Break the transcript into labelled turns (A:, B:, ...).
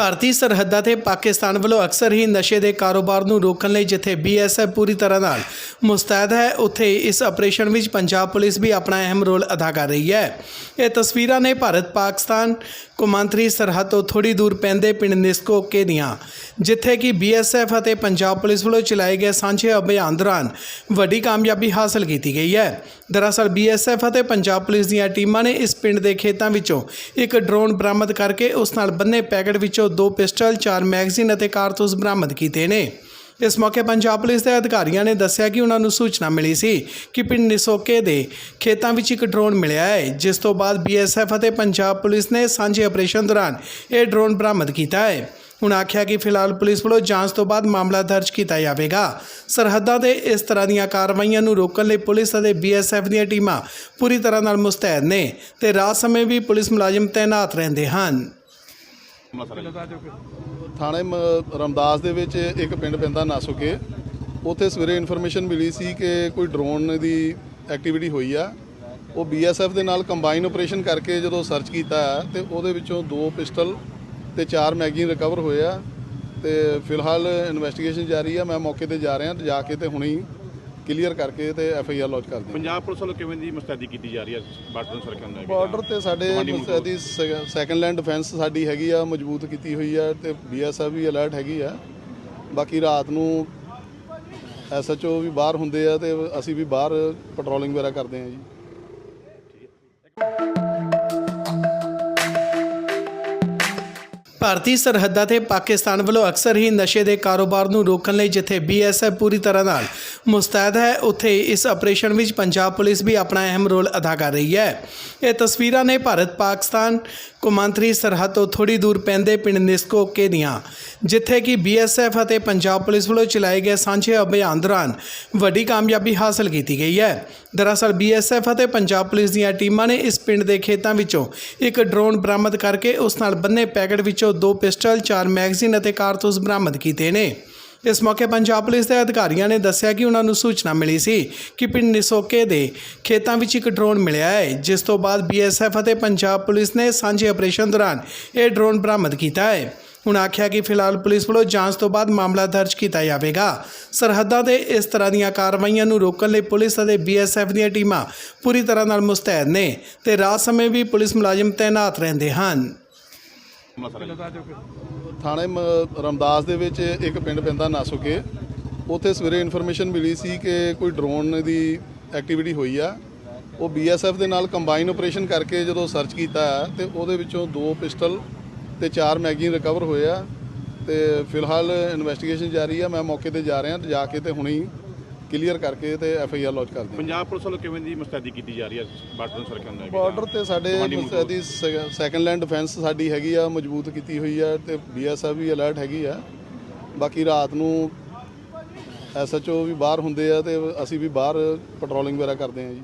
A: ਭਾਰਤੀ ਸਰਹੱਦਾਂ ਤੇ ਪਾਕਿਸਤਾਨ ਵੱਲੋਂ ਅਕਸਰ ਹੀ ਨਸ਼ੇ ਦੇ ਕਾਰੋਬਾਰ ਨੂੰ ਰੋਕਣ ਲਈ ਜਿੱਥੇ ਬੀਐਸਐਫ ਪੂਰੀ ਤਰ੍ਹਾਂ ਨਾਲ ਮੁਸਤੈਦ ਹੈ, ਉੱਥੇ ਇਸ ਆਪਰੇਸ਼ਨ ਵਿੱਚ ਪੰਜਾਬ ਪੁਲਿਸ ਵੀ ਆਪਣਾ ਅਹਿਮ ਰੋਲ ਅਦਾ ਕਰ ਰਹੀ ਹੈ। ਇਹ ਤਸਵੀਰਾਂ ਨੇ ਭਾਰਤ ਪਾਕਿਸਤਾਨ ਕੌਮਾਂਤਰੀ ਸਰਹੱਦ ਤੋਂ ਥੋੜੀ ਦੂਰ ਪੈਂਦੇ ਪਿੰਡ ਨਿਸਕੋਕੇ ਦੀਆਂ ਜਿੱਥੇ ਕਿ ਬੀਐਸਐਫ ਅਤੇ ਪੰਜਾਬ ਪੁਲਿਸ ਵੱਲੋਂ ਚਲਾਏ ਗਏ ਸਾਂਝੇ ਅਭਿਆਨ ਦੌਰਾਨ ਵੱਡੀ ਕਾਮਯਾਬੀ ਹਾਸਲ ਕੀਤੀ ਗਈ ਹੈ। ਦਰਅਸਲ ਬੀਐਸਐਫ ਅਤੇ ਪੰਜਾਬ ਪੁਲਿਸ ਦੀਆਂ ਟੀਮਾਂ ਨੇ ਇਸ ਪਿੰਡ ਦੇ ਖੇਤਾਂ ਵਿੱਚੋਂ ਇੱਕ ਡਰੋਨ ਬਰਾਮਦ ਕਰਕੇ ਉਸ ਨਾਲ ਬੰਨੇ ਪੈਕਟ ਵਿੱਚੋਂ ਦੋ ਪਿਸਟਲ, ਚਾਰ ਮੈਗਜ਼ੀਨ ਅਤੇ ਕਾਰਤੂਸ ਬਰਾਮਦ ਕੀਤੇ ਨੇ। ਇਸ ਮੌਕੇ ਪੰਜਾਬ ਪੁਲਿਸ ਦੇ ਅਧਿਕਾਰੀਆਂ ਨੇ ਦੱਸਿਆ ਕਿ ਉਹਨਾਂ ਨੂੰ ਸੂਚਨਾ ਮਿਲੀ ਸੀ ਕਿ ਪਿੰਡ ਨਿਸੋਕੇ ਦੇ ਖੇਤਾਂ ਵਿੱਚ ਇੱਕ ਡਰੋਨ ਮਿਲਿਆ ਹੈ, ਜਿਸ ਤੋਂ ਬਾਅਦ ਬੀਐਸਐਫ ਅਤੇ ਪੰਜਾਬ ਪੁਲਿਸ ਨੇ ਸਾਂਝੇ ਆਪਰੇਸ਼ਨ ਦੌਰਾਨ ਇਹ ਡਰੋਨ ਬਰਾਮਦ ਕੀਤਾ ਹੈ। ਹੁਣ ਆਖਿਆ ਕਿ ਫਿਲਹਾਲ ਪੁਲਿਸ ਵੱਲੋਂ ਜਾਂਚ ਤੋਂ ਬਾਅਦ ਮਾਮਲਾ ਦਰਜ ਕੀਤਾ ਜਾਵੇਗਾ। ਸਰਹੱਦਾਂ ਤੇ ਇਸ ਤਰ੍ਹਾਂ ਦੀਆਂ ਕਾਰਵਾਈਆਂ ਨੂੰ ਰੋਕਣ ਲਈ ਪੁਲਿਸ ਅਤੇ ਬੀਐਸਐਫ ਦੀਆਂ ਟੀਮਾਂ ਪੂਰੀ ਤਰ੍ਹਾਂ ਨਾਲ ਮੁਸਤੈਦ ਨੇ ਤੇ ਰਾਤ ਸਮੇਂ ਵੀ ਪੁਲਿਸ ਮੁਲਾਜ਼ਮ ਤਾਇਨਾਤ ਰਹਿੰਦੇ ਹਨ।
B: ਥਾਣੇ ਮ- ਰਮਦਾਸ ਦੇ ਵਿੱਚ ਇੱਕ ਪਿੰਡ ਪੈਂਦਾ ਨਾਸੋਕੇ। ਉੱਥੇ ਸਵੇਰੇ ਇਨਫੋਰਮੇਸ਼ਨ ਮਿਲੀ ਸੀ ਕਿ ਕੋਈ ਡਰੋਨ ਦੀ ਐਕਟੀਵਿਟੀ ਹੋਈ ਆ। ਉਹ ਬੀਐਸਐਫ ਦੇ ਨਾਲ ਕੰਬਾਈਨ ਆਪਰੇਸ਼ਨ ਕਰਕੇ ਜਦੋਂ ਸਰਚ ਕੀਤਾ ਤੇ ਉਹਦੇ ਵਿੱਚੋਂ ਦੋ ਪਿਸਟਲ ਤੇ ਚਾਰ ਮੈਗਜ਼ੀਨ ਰਿਕਵਰ ਹੋਏ ਆ। ਤੇ ਫਿਲਹਾਲ ਇਨਵੈਸਟੀਗੇਸ਼ਨ ਜਾਰੀ ਆ। ਮੈਂ ਮੌਕੇ ਤੇ ਜਾ ਰਿਹਾ ਤੇ ਜਾ ਕੇ ਤੇ ਹੁਣੀ ਕਲੀਅਰ ਕਰਕੇ ਤੇ ਐਫ ਆਈ ਆਰ ਲੌਂਚ ਕਰ
C: ਪੰਜਾਬ ਪੁਲਿਸ ਵੱਲੋਂ ਕਿਵੇਂ ਦੀ ਮੁਸਤੈਦੀ ਕੀਤੀ ਜਾ ਰਹੀ ਹੈ? ਬਾਰਡਰ ਨੂੰ ਸਰਕਲ ਦਾ
B: ਬਾਰਡਰ ਤੇ ਸਾਡੇ ਦੀ ਸੈਕੰਡ ਲਾਈਨ ਡਿਫੈਂਸ ਸਾਡੀ ਹੈਗੀ ਆ ਮਜ਼ਬੂਤ ਕੀਤੀ ਹੋਈ ਆ ਤੇ ਬੀਐਸਐਫ ਵੀ ਅਲਰਟ ਹੈਗੀ ਆ। ਬਾਕੀ ਰਾਤ ਨੂੰ ਐਸਐਚਓ ਵੀ ਬਾਹਰ ਹੁੰਦੇ ਆ ਤੇ ਅਸੀਂ ਵੀ ਬਾਹਰ ਪੈਟਰੋਲਿੰਗ ਵਗੈਰਾ ਕਰਦੇ ਆ ਜੀ।
A: ਭਾਰਤੀ ਸਰਹੱਦਾਂ ਤੇ ਪਾਕਿਸਤਾਨ ਵੱਲੋਂ ਅਕਸਰ ਹੀ ਨਸ਼ੇ ਦੇ ਕਾਰੋਬਾਰ ਨੂੰ ਰੋਕਣ ਲਈ ਜਿੱਥੇ ਬੀਐਸਐਫ ਪੂਰੀ ਤਰ੍ਹਾਂ ਨਾਲ ਮੁਸਤੈਦ ਹੈ, ਉੱਥੇ ਇਸ ਆਪਰੇਸ਼ਨ ਵਿੱਚ ਪੰਜਾਬ ਪੁਲਿਸ ਵੀ ਆਪਣਾ ਅਹਿਮ ਰੋਲ ਅਦਾ ਕਰ ਰਹੀ ਹੈ। ਇਹ ਤਸਵੀਰਾਂ ਨੇ ਭਾਰਤ ਪਾਕਿਸਤਾਨ ਕੌਮਾਂਤਰੀ ਸਰਹੱਦ ਤੋਂ ਥੋੜੀ ਦੂਰ ਪੈਂਦੇ ਪਿੰਡ ਨਿਸਕੋਕੇ ਦੀਆਂ, ਜਿੱਥੇ ਕਿ ਬੀਐਸਐਫ ਅਤੇ ਪੰਜਾਬ ਪੁਲਿਸ ਵੱਲੋਂ ਚਲਾਏ ਗਏ ਸਾਂਝੇ ਅਭਿਆਨ ਦੌਰਾਨ ਵੱਡੀ ਕਾਮਯਾਬੀ ਹਾਸਲ ਕੀਤੀ ਗਈ ਹੈ। ਦਰਅਸਲ ਬੀਐਸਐਫ ਅਤੇ ਪੰਜਾਬ ਪੁਲਿਸ ਦੀਆਂ ਟੀਮਾਂ ਨੇ ਇਸ ਪਿੰਡ ਦੇ ਖੇਤਾਂ ਵਿੱਚੋਂ ਇੱਕ ਡਰੋਨ ਬਰਾਮਦ ਕਰਕੇ ਉਸ ਨਾਲ ਬੰਨੇ ਪੈਕਟ ਵਿੱਚੋਂ ਦੋ ਪਿਸਟਲ, ਚਾਰ ਮੈਗਜ਼ੀਨ ਅਤੇ ਕਾਰਤੂਸ ਬਰਾਮਦ ਕੀਤੇ ਨੇ। ਇਸ ਮੌਕੇ ਪੰਜਾਬ ਪੁਲਿਸ ਦੇ ਅਧਿਕਾਰੀਆਂ ਨੇ ਦੱਸਿਆ ਕਿ ਉਹਨਾਂ ਨੂੰ ਸੂਚਨਾ ਮਿਲੀ ਸੀ ਕਿ ਪਿੰਡ ਨਿਸੋਕੇ ਦੇ ਖੇਤਾਂ ਵਿੱਚ ਇੱਕ ਡਰੋਨ ਮਿਲਿਆ ਹੈ, ਜਿਸ ਤੋਂ ਬਾਅਦ ਬੀਐਸਐਫ ਅਤੇ ਪੰਜਾਬ ਪੁਲਿਸ ਨੇ ਸਾਂਝੇ ਆਪਰੇਸ਼ਨ ਦੌਰਾਨ ਇਹ ਡਰੋਨ ਬਰਾਮਦ ਕੀਤਾ ਹੈ। ਉਹਨਾਂ ਆਖਿਆ ਕਿ ਫਿਲਹਾਲ ਪੁਲਿਸ ਵੱਲੋਂ ਜਾਂਚ ਤੋਂ ਬਾਅਦ ਮਾਮਲਾ ਦਰਜ ਕੀਤਾ ਜਾਵੇਗਾ। ਸਰਹੱਦਾਂ ਤੇ ਇਸ ਤਰ੍ਹਾਂ ਦੀਆਂ ਕਾਰਵਾਈਆਂ ਨੂੰ ਰੋਕਣ ਲਈ ਪੁਲਿਸ ਅਤੇ ਬੀਐਸਐਫ ਦੀਆਂ ਟੀਮਾਂ ਪੂਰੀ ਤਰ੍ਹਾਂ ਨਾਲ ਮੁਸਤੈਦ ਨੇ ਤੇ ਰਾਤ ਸਮੇਂ ਵੀ ਪੁਲਿਸ ਮੁਲਾਜ਼ਮ ਤੈਨਾਤ ਰਹਿੰਦੇ ਹਨ।
B: ਥਾਣੇ ਮ- ਰਮਦਾਸ ਦੇ ਵਿੱਚ ਇੱਕ ਪਿੰਡ ਪੈਂਦਾ ਨਾਸੋਕੇ। ਉੱਥੇ ਸਵੇਰੇ ਇਨਫੋਰਮੇਸ਼ਨ ਮਿਲੀ ਸੀ ਕਿ ਕੋਈ ਡਰੋਨ ਦੀ ਐਕਟੀਵਿਟੀ ਹੋਈ ਆ। ਉਹ ਬੀਐਸਐਫ ਦੇ ਨਾਲ ਕੰਬਾਈਨ ਆਪਰੇਸ਼ਨ ਕਰਕੇ ਜਦੋਂ ਸਰਚ ਕੀਤਾ ਤੇ ਉਹਦੇ ਵਿੱਚੋਂ ਦੋ ਪਿਸਟਲ ਤੇ ਚਾਰ ਮੈਗਜ਼ੀਨ ਰਿਕਵਰ ਹੋਏ ਆ। ਤੇ ਫਿਲਹਾਲ ਇਨਵੈਸਟੀਗੇਸ਼ਨ ਜਾਰੀ ਆ। ਮੈਂ ਮੌਕੇ ਤੇ ਜਾ ਰਿਹਾ ਤੇ ਜਾ ਕੇ ਤੇ ਹੁਣੀ ਕਲੀਅਰ ਕਰਕੇ ਤੇ ਐਫ ਆਈ ਆਰ ਲੌਂਚ ਕਰ ਦਿੰਦੇ
C: ਪੰਜਾਬ ਪੁਲਿਸ ਵੱਲੋਂ ਕਿਵੇਂ ਦੀ ਮੁਸਤੈਦੀ ਕੀਤੀ ਜਾ ਰਹੀ ਹੈ? ਬਾਰਡਰ ਨੂੰ ਸਰਕਲ ਦਾ
B: ਬਾਰਡਰ ਤੇ ਸਾਡੇ ਦੀ ਸੈਕੰਡ ਲਾਈਨ ਡਿਫੈਂਸ ਸਾਡੀ ਹੈਗੀ ਆ ਮਜ਼ਬੂਤ ਕੀਤੀ ਹੋਈ ਆ ਤੇ ਬੀਐਸਐਫ ਵੀ ਅਲਰਟ ਹੈਗੀ ਆ। ਬਾਕੀ ਰਾਤ ਨੂੰ ਐਸਐਚਓ ਵੀ ਬਾਹਰ ਹੁੰਦੇ ਆ ਤੇ ਅਸੀਂ ਵੀ ਬਾਹਰ ਪੈਟਰੋਲਿੰਗ ਵਗੈਰਾ ਕਰਦੇ ਆ ਜੀ।